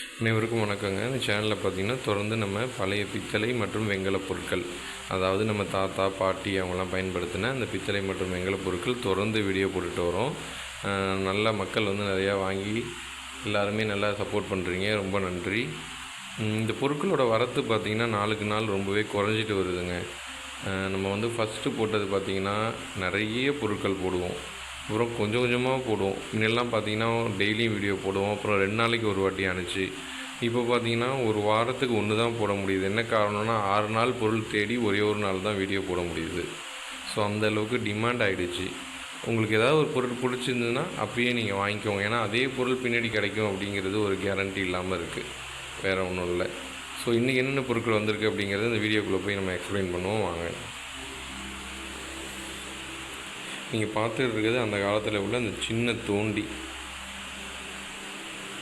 அனைவருக்கும் வணக்கங்க. இந்த சேனலில் பார்த்தீங்கன்னா தொடர்ந்து நம்ம பழைய பித்தளை மற்றும் வெங்கல பொருட்கள் அதாவது நம்ம தாத்தா பாட்டி அவங்களாம் பயன்படுத்தின அந்த பித்தளை மற்றும் வெண்கலப் பொருட்கள் தொடர்ந்து வீடியோ போட்டுட்டு வரோம். நல்லா நல்ல மக்கள் வந்து நிறையா வாங்கி எல்லாருமே நல்லா சப்போர்ட் பண்ணுறீங்க ரொம்ப நன்றி. இந்த பொருட்களோட வரத்து பார்த்திங்கன்னா நாளுக்கு நாள் ரொம்பவே குறைஞ்சிட்டு வருதுங்க. நம்ம வந்து ஃபஸ்ட்டு போட்டது பார்த்திங்கன்னா நிறைய பொருட்கள் போடுவோம். அப்புறம் கொஞ்சம் கொஞ்சமாக போடுவோம் முன்னெல்லாம் பார்த்தீங்கன்னா டெய்லியும் வீடியோ போடுவோம். அப்புறம் ரெண்டு நாளைக்கு ஒரு வாட்டி அனுப்பிச்சு இப்போ பார்த்தீங்கன்னா ஒரு வாரத்துக்கு ஒன்று தான் போட முடியுது. என்ன காரணம்னா ஆறு நாள் பொருள் தேடி ஒரே ஒரு நாள் தான் வீடியோ போட முடியுது. ஸோ அந்த அளவுக்கு டிமாண்ட் ஆகிடுச்சு உங்களுக்கு ஏதாவது ஒரு பொருள் பிடிச்சிருந்ததுன்னா அப்பயே நீங்கள் வாங்கிக்கோங்க. ஏன்னா அதே பொருள் பின்னாடி கிடைக்கும் அப்படிங்கிறது ஒரு கேரண்டி இல்லாமல் இருக்குது வேறு ஒன்றும் இல்லை. ஸோ இன்றைக்கி என்னென்ன பொருட்கள் வந்திருக்கு அப்படிங்கிறது இந்த வீடியோக்குள்ளே போய் நம்ம எக்ஸ்பிளைன் பண்ணுவோம். வாங்க. நீங்கள் பார்த்துட்டு இருக்கிறது அந்த காலத்தில் உள்ள அந்த சின்ன தோண்டி.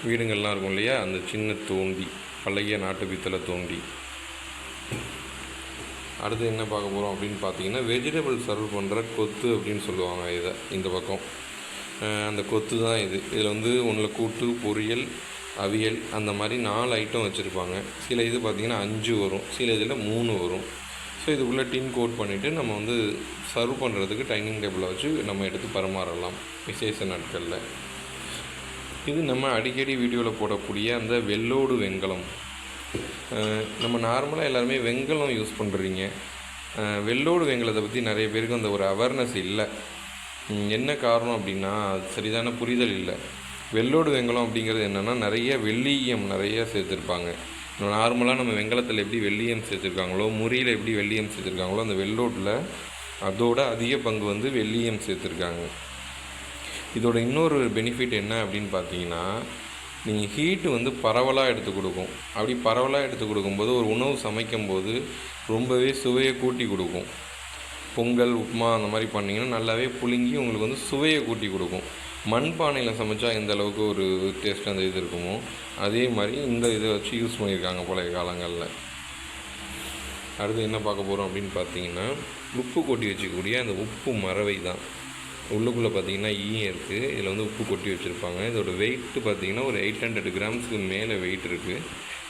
வீடுங்கள்லாம் இருக்கும் இல்லையா? அந்த சின்ன தோண்டி பழைய நாட்டு பித்தளை தோண்டி. அடுத்து என்ன பார்க்க போகிறோம் அப்படின்னு பார்த்தீங்கன்னா வெஜிடபிள் சர்வ் பண்ணுற கொத்து அப்படின்னு சொல்லுவாங்க இதை இந்த பக்கம். அந்த கொத்து தான் இது. இதில் வந்து ஒன்றில் கூட்டு பொரியல் அவியல் அந்த மாதிரி நாலு ஐட்டம் வச்சுருப்பாங்க. சில இது பார்த்திங்கன்னா அஞ்சு வரும். சில இதில் மூணு வரும். ஸோ இதுக்குள்ளே டின் கோட் பண்ணிவிட்டு நம்ம வந்து சர்வ் பண்ணுறதுக்கு டைனிங் டேபிளை வச்சு நம்ம எடுத்து பரிமாறலாம் விசேஷ நாட்களில். இது நம்ம அடிக்கடி வீடியோவில் போடக்கூடிய அந்த வெள்ளோடு வெங்கலம். நம்ம நார்மலாக எல்லாருமே வெங்கலம் யூஸ் பண்ணுறீங்க வெள்ளோடு வெங்கலத்தை பற்றி நிறைய பேருக்கு அந்த ஒரு அவேர்னஸ் இல்லை. என்ன காரணம் அப்படின்னா சரிதான புரிதல் இல்லை. வெள்ளோடு வெங்கலம் அப்படிங்கிறது என்னென்னா நிறைய வெள்ளியம் நிறைய சேர்த்துருப்பாங்க. நார்மலாக நம்ம வெங்கலத்தில் எப்படி வெள்ளியம் சேர்த்துருக்காங்களோ முறியில் எப்படி வெள்ளியம் சேர்த்துருக்காங்களோ அந்த வெள்ளோட்டில் அதோட அதிக பங்கு வந்து வெள்ளியம் சேர்த்துருக்காங்க இதோட இன்னொரு பெனிஃபிட் என்ன அப்படின்னு பார்த்தீங்கன்னா நீங்கள் ஹீட்டு வந்து பரவலாக எடுத்து கொடுக்கும். அப்படி பரவலாக எடுத்து கொடுக்கும்போது ஒரு உணவு சமைக்கும் போது ரொம்பவே சுவையை கூட்டி கொடுக்கும். பொங்கல் உப்புமா அந்த மாதிரி பண்ணிங்கன்னா நல்லாவே புழுங்கி உங்களுக்கு வந்து சுவையை கூட்டி கொடுக்கும். மண்பானையில் சமைச்சா எந்த அளவுக்கு ஒரு டேஸ்ட் அந்த இது இருக்குமோ அதே மாதிரி இந்த இதை வச்சு யூஸ் பண்ணியிருக்காங்க பழைய காலங்களில். அடுத்து என்ன பார்க்க போகிறோம் அப்படின்னு பார்த்தீங்கன்னா உப்பு கொட்டி வச்சுக்கக்கூடிய அந்த உப்பு மறவை தான். உள்ளுக்குள்ளே பார்த்தீங்கன்னா ஈயம் இருக்குது இதில் வந்து உப்பு கொட்டி வச்சுருப்பாங்க. இதோட வெயிட்டு பார்த்தீங்கன்னா ஒரு எயிட் ஹண்ட்ரட் கிராம்ஸ்க்கு மேலே வெயிட் இருக்குது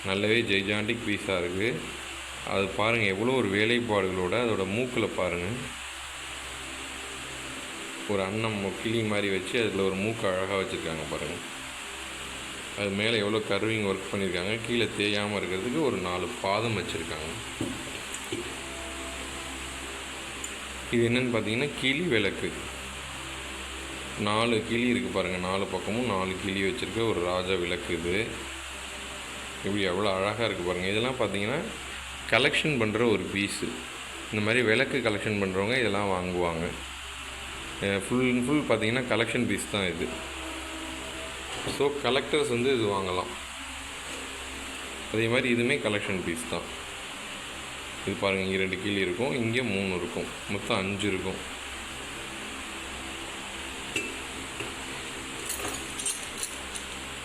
நல்லாவே ஜெய்ஜாண்டிக் பீஸாக இருக்குது அது பாருங்கள் எவ்வளோ ஒரு வேலைப்பாடுகளோட அதோட மூக்கில் பாருங்கள் ஒரு அன்னம் கிளி மாதிரி வச்சு அதில் ஒரு மூக்கு அழகாக வச்சுருக்காங்க பாருங்கள் அது மேலே எவ்வளோ கர்விங் ஒர்க் பண்ணியிருக்காங்க கீழே தேயாமல் இருக்கிறதுக்கு ஒரு நாலு பாதம் வச்சுருக்காங்க. இது என்னென்னு பார்த்தீங்கன்னா கிளி விளக்கு. நாலு கிளி இருக்குது பாருங்கள் நாலு பக்கமும் நாலு கிளி வச்சுருக்க ஒரு ராஜா விளக்கு இது. இப்படி எவ்வளோ அழகாக இருக்குது பாருங்கள் இதெல்லாம் பார்த்தீங்கன்னா கலெக்ஷன் பண்ணுற ஒரு பீஸு இந்த மாதிரி விளக்கு கலெக்ஷன் பண்ணுறவங்க இதெல்லாம் வாங்குவாங்க. ஃபுல் அண்ட் ஃபுல் பார்த்தீங்கன்னா கலெக்ஷன் பீஸ் தான் இது. ஸோ கலெக்டர்ஸ் வந்து இது வாங்கலாம். அதே மாதிரி இதுவுமே கலெக்ஷன் பீஸ் தான். இது பாருங்கள் இங்கே ரெண்டு கீழே இருக்கும் இங்கே மூணு இருக்கும். மொத்தம் அஞ்சு இருக்கும்.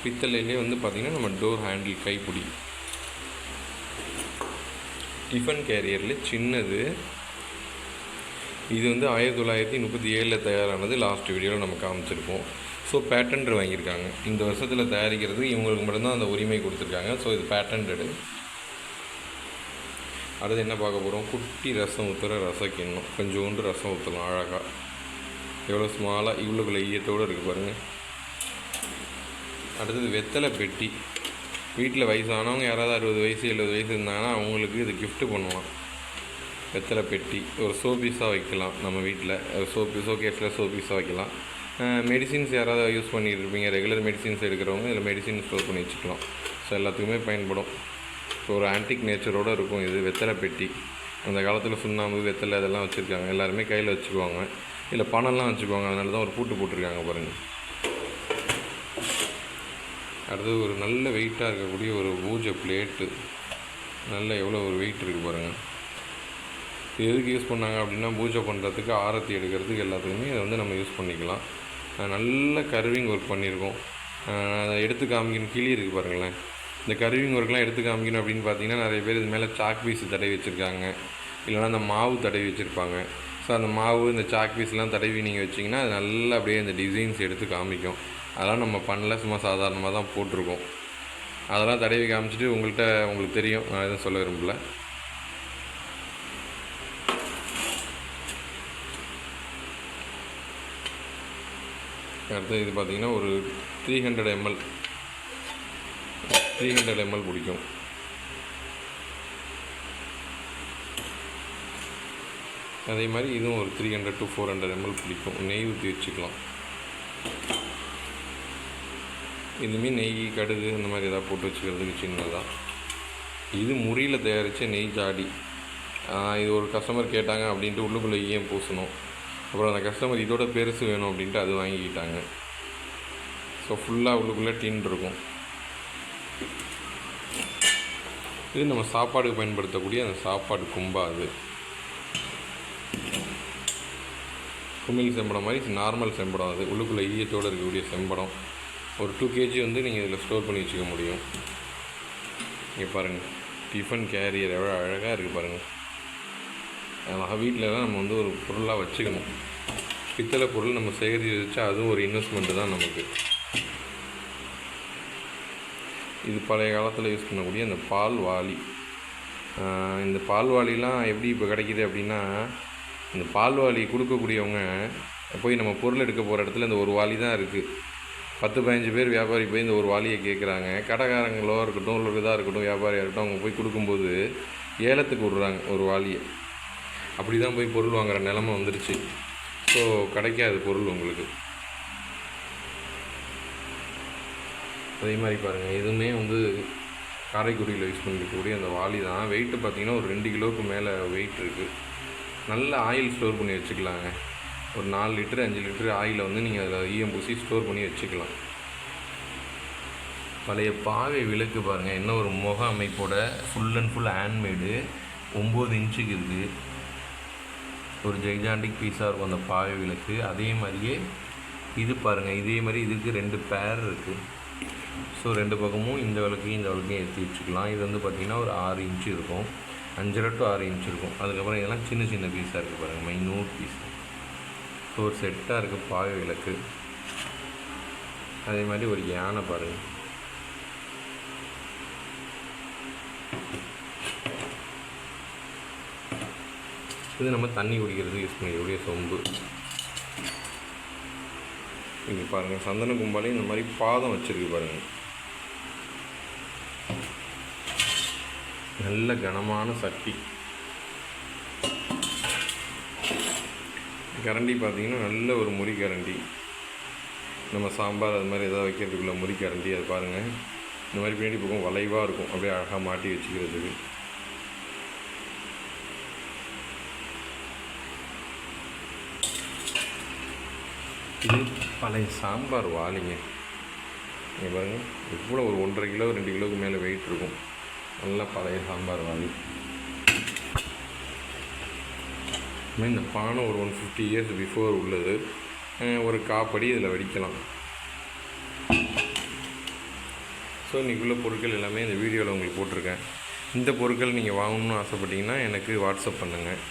பித்தளையிலே வந்து பார்த்திங்கன்னா நம்ம டோர் ஹேண்டில் கைப்பிடி. டிஃபன் கேரியரில் சின்னது இது வந்து ஆயிரத்தி தொள்ளாயிரத்தி முப்பத்தி ஏழில் தயாரானது லாஸ்ட் வீடியோவில் நம்ம காமிச்சிருப்போம். ஸோ பேட்டன்ட் வாங்கியிருக்காங்க. இந்த வருஷத்தில் தயாரிக்கிறது இவங்களுக்கு மட்டும்தான் அந்த உரிமை கொடுத்துருக்காங்க. ஸோ இது பேட்டன்டு அடுத்து என்ன பார்க்க போகிறோம் குட்டி ரசம் ஊற்றுற ரசம் கிண்ணம். கொஞ்சோண்டு ரசம் ஊற்றலாம் அழகாக எவ்வளோ ஸ்மாலாக இவ்வளோக்குள்ள ஈயத்தோடு இருக்குது பாருங்கள் அடுத்தது வெத்தலை பெட்டி. வீட்டில் வயசானவங்க யாராவது அறுபது வயசு எழுபது வயசு இருந்தாங்கன்னா அவங்களுக்கு இது கிஃப்ட்டு பண்ணலாம் வெத்தலை பெட்டி ஒரு சோபீஸாக வைக்கலாம் நம்ம வீட்டில் சோப்பு ஷோகேஸில் சோபீஸாக வைக்கலாம். மெடிசின்ஸ் யாராவது யூஸ் பண்ணிட்டு இருப்பீங்க ரெகுலர் மெடிசின்ஸ் எடுக்கிறவங்க இதில் மெடிசின் ஸ்டோர் பண்ணி வச்சுக்கலாம். ஸோ எல்லாத்துக்குமே பயன்படும். ஸோ ஒரு ஆன்டிக் நேச்சரோடு இருக்கும் இது வெத்தலை பெட்டி. அந்த காலத்தில் சுண்ணாம்பு வெத்தலை இதெல்லாம் வச்சுருக்காங்க. எல்லாருமே கையில் வச்சுக்குவாங்க. இல்லை பணம்லாம் வச்சுக்குவாங்க. அதனால தான் ஒரு பூட்டு போட்டிருக்காங்க பாருங்கள் அடுத்தது ஒரு நல்ல வெயிட்டாக இருக்கக்கூடிய ஒரு பூஜை பிளேட்டு நல்ல எவ்வளோ ஒரு வெயிட் இருக்குது பாருங்கள் எதுக்கு யூஸ் பண்ணாங்க அப்படின்னா பூஜை பண்ணுறதுக்கு ஆரத்தி எடுக்கிறதுக்கு எல்லாத்துக்குமே இதை வந்து நம்ம யூஸ் பண்ணிக்கலாம். நல்ல கருவிங் ஒர்க் பண்ணியிருக்கோம் அதை எடுத்து காமிக்கணும். கிளி இருக்குது பாருங்களேன். இந்த கருவிங் ஒர்க்லாம் எடுத்து காமிக்கணும் அப்படின்னு பார்த்தீங்கன்னா நிறைய பேர் இது மேலே சாக் பீஸ் தடவி வச்சுருக்காங்க. இல்லைன்னா அந்த மாவு தடவி வச்சுருப்பாங்க. ஸோ அந்த மாவு இந்த சாக் பீஸ்லாம் தடவி நீங்கள் வச்சிங்கன்னா அது நல்லா அப்படியே இந்த டிசைன்ஸ் எடுத்து காமிக்கும். அதெல்லாம் நம்ம பண்ணல. சும்மா சாதாரணமாக தான் போட்டிருக்கோம். அதெல்லாம் தடவி காமிச்சிட்டு உங்கள்கிட்ட உங்களுக்கு தெரியும். நான் எதுவும் சொல்ல விரும்பல. அடுத்து இது பார்த்தீங்கன்னா ஒரு three hundred ML three hundred ML பிடிக்கும் அதே மாதிரி இதுவும் ஒரு three hundred to four hundred ML பிடிக்கும் நெய் ஊற்றி வச்சுக்கலாம். இதுவுமே நெய் கடுகு இந்த மாதிரி ஏதாவது போட்டு வச்சுக்கிறதுக்கு சின்னதாக இது முறியில் தயாரித்த நெய் ஜாடி. இது ஒரு கஸ்டமர் கேட்டாங்க அப்படின்ட்டு உள்ளுக்குள்ளே ஏன் பூசணும். அப்புறம் அந்த கஸ்டமர் இதோட பெருசு வேணும் அப்படின்ட்டு அது வாங்கிக்கிட்டாங்க. ஸோ ஃபுல்லாக உள்ளுக்குள்ளே டின் இருக்கும். இது நம்ம சாப்பாடுக்கு பயன்படுத்தக்கூடிய அந்த சாப்பாடு கும்பா அது. குமிழ் செம்படம் மாதிரி நார்மல் செம்படம் அது. உள்ளுக்குள்ளே ஈயத்தோடு இருக்கக்கூடிய செம்படம். ஒரு டூ கேஜி வந்து நீங்கள் இதில் ஸ்டோர் பண்ணி வச்சுக்க முடியும். இங்கே பாருங்கள் டிஃபன் கேரியர் எவ்வளோ அழகாக இருக்குது பாருங்கள் நம்ம வீட்டிலலாம் நம்ம வந்து ஒரு பொருளாக வச்சுக்கணும். பித்தளை பொருள் நம்ம சேகரித்து வச்சா அதுவும் ஒரு இன்வெஸ்ட்மெண்ட்டு தான் நமக்கு. இது பழைய காலத்தில் யூஸ் பண்ணக்கூடிய அந்த பால் வாளி. இந்த பால் வாளிலாம் எப்படி இப்போ கிடைக்கிது அப்படின்னா இந்த பால் வாளி கொடுக்கக்கூடியவங்க போய் நம்ம பொருள் எடுக்க போகிற இடத்துல இந்த ஒரு வாளி தான் இருக்குது பத்து பதினஞ்சு பேர் வியாபாரி போய் இந்த ஒரு வாளியை கேட்குறாங்க கடைக்காரங்களோ இருக்கட்டும் இல்லை இதாக இருக்கட்டும் வியாபாரியாக இருக்கட்டும் அவங்க போய் கொடுக்கும்போது ஏலத்துக்கு விட்றாங்க ஒரு வாளியை. அப்படி தான் போய் பொருள் வாங்குகிற நிலமை வந்துருச்சு. ஸோ கிடைக்காது பொருள் உங்களுக்கு. அதே மாதிரி பாருங்கள் எதுவுமே வந்து காரைக்குடியில் யூஸ் பண்ணிக்கக்கூடிய அந்த வாளி தான். வெயிட்டு பார்த்தீங்கன்னா ஒரு ரெண்டு கிலோவுக்கு மேலே வெயிட் இருக்குது நல்ல ஆயில் ஸ்டோர் பண்ணி வச்சுக்கலாங்க. ஒரு நாலு லிட்டரு அஞ்சு லிட்டரு ஆயிலை வந்து நீங்கள் அதில் ஈயம் பூசி ஸ்டோர் பண்ணி வச்சுக்கலாம். பழைய பாவை விளக்கு பாருங்கள் என்ன ஒரு முக அமைப்போட ஃபுல் அண்ட் ஃபுல் ஹேண்ட்மேடு ஒம்பது இன்ச்சுக்கு இருக்குது ஒரு ஜெய்ஜாண்டிக் பீஸாக இருக்கும் அந்த பாவை விளக்கு. அதே மாதிரியே இது பாருங்கள் இதே மாதிரி இதுக்கு ரெண்டு பேர் இருக்குது ஸோ ரெண்டு பக்கமும் இந்த விளக்கையும் இந்த விளக்கையும் ஏற்றி வச்சுக்கலாம். இது வந்து பார்த்திங்கன்னா ஒரு ஆறு இன்ச்சு இருக்கும். அஞ்சரை டு ஆறு இன்ச் இருக்கும். அதுக்கப்புறம் இதெல்லாம் சின்ன சின்ன பீஸாக இருக்குது பாருங்கள் மைனூட் பீஸ் ஸோ ஒரு செட்டாக இருக்குது பாவை விளக்கு. அதே மாதிரி ஒரு யானை பாருங்கள் இது நம்ம தண்ணி குடிக்கிறது யூஸ் பண்ணிக்கக்கூடிய சொம்பு. இங்கே பாருங்கள் சந்தன கும்பாலே இந்த மாதிரி பாதம் வச்சுருக்கு பாருங்கள் நல்ல கனமான சட்டி. கரண்டி பார்த்தீங்கன்னா நல்ல ஒரு முறி கரண்டி. நம்ம சாம்பார் அது மாதிரி எதாவது வைக்கிறதுக்குள்ள முறி கரண்டி அது பாருங்கள் இந்த மாதிரி பின்னாடி பக்கம் வளைவாக இருக்கும் அப்படியே அழகாக மாட்டி வச்சுக்கிறதுக்கு. இது பழைய சாம்பார் வாளிங்க. நீங்கள் பாருங்கள் இவ்வளோ ஒரு ஒன்றரை கிலோ ரெண்டு கிலோவுக்கு மேலே வெயிட் இருக்கும். நல்லா பழைய சாம்பார் வாளி. இதுமாதிரி இந்த பானை ஒரு ஒன் ஃபிஃப்டி இயர்ஸ் பிஃபோர் உள்ளது. ஒரு காப்படி இதில் வெடிக்கலாம். ஸோ இன்றைக்குள்ள பொருட்கள் எல்லாமே இந்த வீடியோவில் உங்களுக்கு போட்டிருக்கேன். இந்த பொருட்கள் நீங்கள் வாங்கணும்னு ஆசைப்பட்டீங்கன்னா எனக்கு வாட்ஸ்அப் பண்ணுங்கள்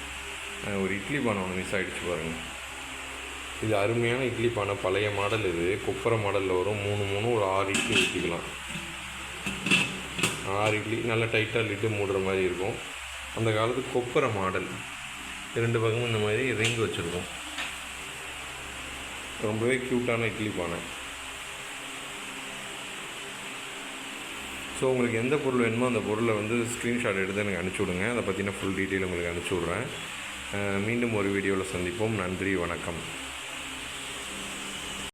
ஒரு இட்லி பானை ஒன்று மிஸ் ஆகிடுச்சு பாருங்கள் இது அருமையான இட்லி பானை பழைய மாடல் இது. குப்பரை மாடலில் வரும். மூணு மூணு ஒரு ஆறு இட்லி ஊற்றிக்கலாம் ஆறு இட்லி நல்லா டைட்டாக லிட்டு மூடுற மாதிரி இருக்கும். அந்த காலத்து கொப்பரை மாடல். ரெண்டு பக்கமும் இந்த மாதிரி ரிங் வச்சுருக்கோம். ரொம்பவே க்யூட்டான இட்லி பானை. ஸோ உங்களுக்கு எந்த பொருள் வேணுமோ அந்த பொருளை வந்து ஸ்க்ரீன்ஷாட் எடுத்து எனக்கு அனுப்பிச்சி விடுங்க. அதை பற்றின ஃபுல் டீட்டெயில் உங்களுக்கு அனுப்பிச்சி விட்றேன். மீண்டும் ஒரு வீடியோவில் சந்திப்போம். நன்றி வணக்கம்.